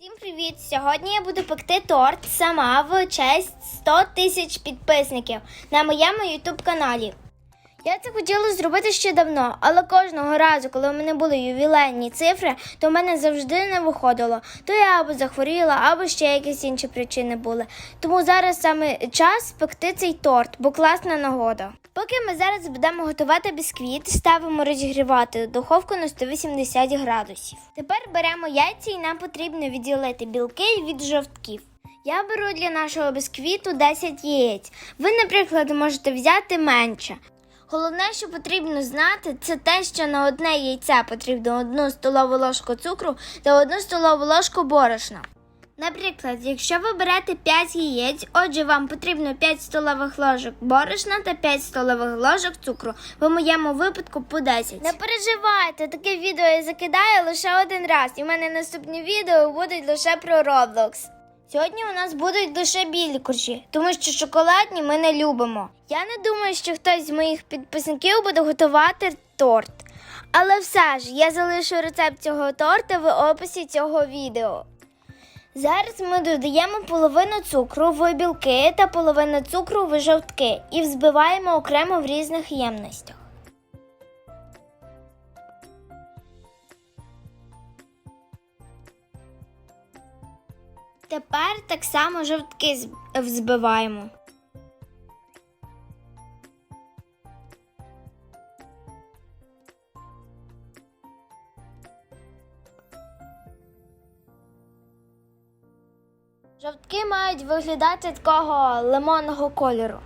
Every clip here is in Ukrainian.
Всім привіт! Сьогодні я буду пекти торт сама в честь 100 тисяч підписників на моєму YouTube каналі. Я це хотіла зробити ще давно, але кожного разу, коли у мене були ювілейні цифри, то в мене завжди не виходило. То я або захворіла, або ще якісь інші причини були. Тому зараз саме час пекти цей торт, бо класна нагода. Поки ми зараз будемо готувати бісквіт, ставимо розігрівати духовку на 180 градусів. Тепер беремо яйця і нам потрібно відділити білки від жовтків. Я беру для нашого бісквіту 10 яєць. Ви, наприклад, можете взяти менше. Головне, що потрібно знати, це те, що на одне яйце потрібно одну столову ложку цукру та одну столову ложку борошна. Наприклад, якщо ви берете 5 яєць, отже, вам потрібно 5 столових ложок борошна та 5 столових ложок цукру. В моєму випадку по 10. Не переживайте, таке відео я закидаю лише один раз, і в мене наступні відео будуть лише про Roblox. Сьогодні у нас будуть лише білі коржі, тому що шоколадні ми не любимо. Я не думаю, що хтось з моїх підписників буде готувати торт. Але все ж я залишу рецепт цього торта в описі цього відео. Зараз ми додаємо половину цукру в білки та половину цукру в жовтки і взбиваємо окремо в різних ємностях. Тепер так само жовтки взбиваємо. Жовтки мають виглядати такого лимонного кольору.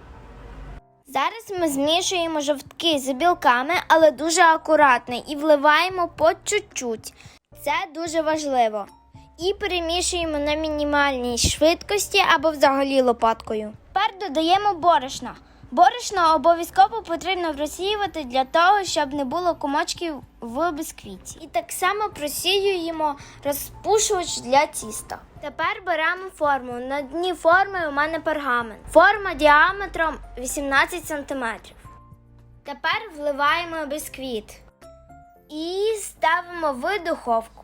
Зараз ми змішуємо жовтки з білками, але дуже акуратно і вливаємо по чуть-чуть. Це дуже важливо. І перемішуємо на мінімальній швидкості або взагалі лопаткою. Тепер додаємо борошна. Борошно обов'язково потрібно просіювати для того, щоб не було комочків в бісквіті. І так само просіюємо розпушувач для тіста. Тепер беремо форму. На дні форми у мене пергамент. Форма діаметром 18 см. Тепер вливаємо бісквіт і ставимо в духовку.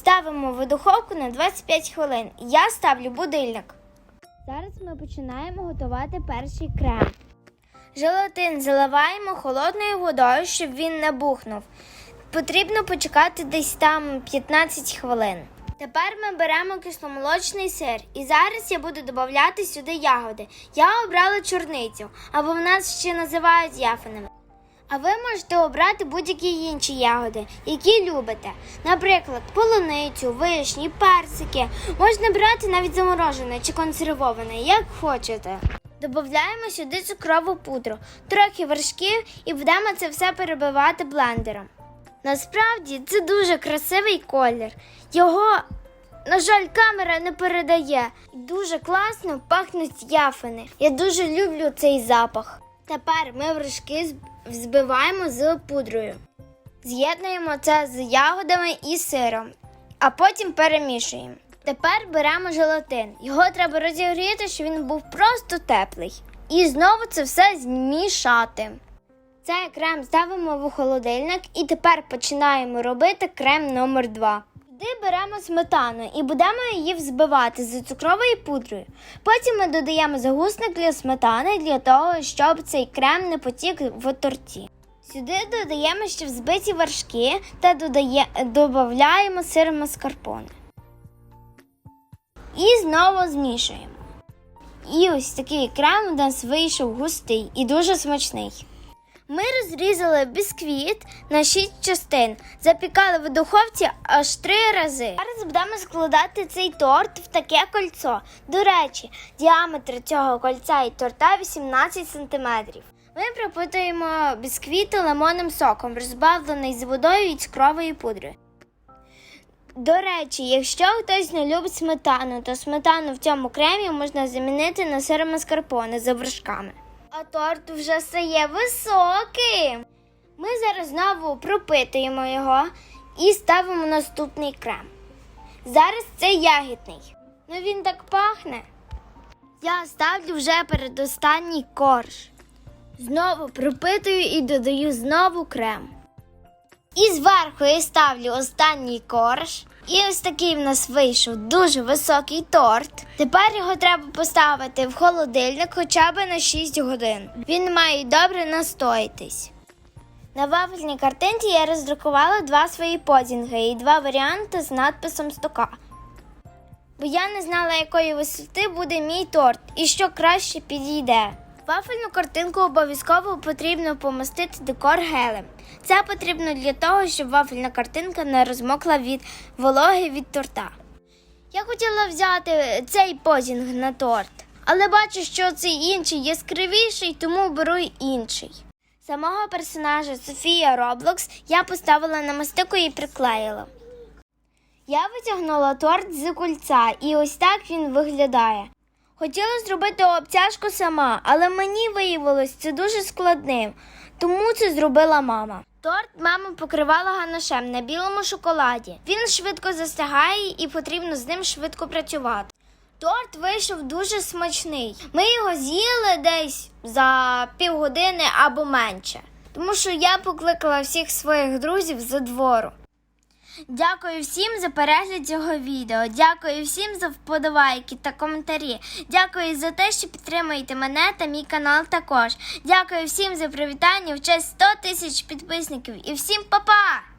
Ставимо в духовку на 25 хвилин. Я ставлю будильник. Зараз ми починаємо готувати перший крем. Желатин заливаємо холодною водою, щоб він не бухнув. Потрібно почекати десь там 15 хвилин. Тепер ми беремо кисломолочний сир, і зараз я буду додати сюди ягоди. Я обрала чорницю, або в нас ще називають яфинами. А ви можете обрати будь-які інші ягоди, які любите. Наприклад, полуницю, вишні, персики. Можна брати навіть заморожене чи консервоване, як хочете. Додаємо сюди цукрову пудру, трохи вершків і будемо це все перебивати блендером. Насправді це дуже красивий колір. Його, на жаль, камера не передає. Дуже класно пахнуть яфини. Я дуже люблю цей запах. Тепер ми вершки взбиваємо з пудрою. З'єднуємо це з ягодами і сиром, а потім перемішуємо. Тепер беремо желатин. Його треба розігріти, щоб він був просто теплий. І знову це все змішати. Цей крем ставимо в холодильник і тепер починаємо робити крем номер 2 Туди беремо сметану і будемо її взбивати з цукровою пудрою. Потім ми додаємо загусник для сметани для того, щоб цей крем не потік в торті. Сюди додаємо ще взбиті вершки та додає, додаємо сир маскарпоне. І знову змішуємо. І ось такий крем у нас вийшов густий і дуже смачний. Ми розрізали бісквіт на 6 частин, запікали в духовці аж 3 рази. Зараз будемо складати цей торт в таке кольцо. До речі, діаметр цього кольця і торта 18 см. Ми пропитуємо бісквіти лимонним соком, розбавлений з водою і цукровою пудрою. До речі, якщо хтось не любить сметану, то сметану в цьому кремі можна замінити на сир маскарпоне за вершками. А торт вже стає високим. Ми зараз знову пропитуємо його і ставимо наступний крем. Зараз це ягідний. Ну він так пахне. Я ставлю вже передостанній корж. Знову пропитую і додаю знову крем. І зверху я ставлю останній корж. І ось такий в нас вийшов дуже високий торт. Тепер його треба поставити в холодильник хоча б на 6 годин. Він має добре настоїтись. На вафельній картинці я роздрукувала два свої подінги і два варіанти з надписом стока. Бо я не знала, якої висоти буде мій торт і що краще підійде. Вафельну картинку обов'язково потрібно помастити декор гелем. Це потрібно для того, щоб вафельна картинка не розмокла від вологи від торта. Я хотіла взяти цей позінг на торт, але бачу, що цей інший яскравіший, тому беру інший. Самого персонажа Софія Роблокс я поставила на мастику і приклеїла. Я витягнула торт з кульця, і ось так він виглядає. Хотіла зробити обтяжку сама, але мені виявилось це дуже складним, тому це зробила мама. Торт мама покривала ганашем на білому шоколаді. Він швидко застигає і потрібно з ним швидко працювати. Торт вийшов дуже смачний. Ми його з'їли десь за півгодини або менше, тому що я покликала всіх своїх друзів за двору. Дякую всім за перегляд цього відео. Дякую всім за вподобайки та коментарі. Дякую за те, що підтримуєте мене та мій канал також. Дякую всім за привітання в честь 100 тисяч підписників і всім па-па!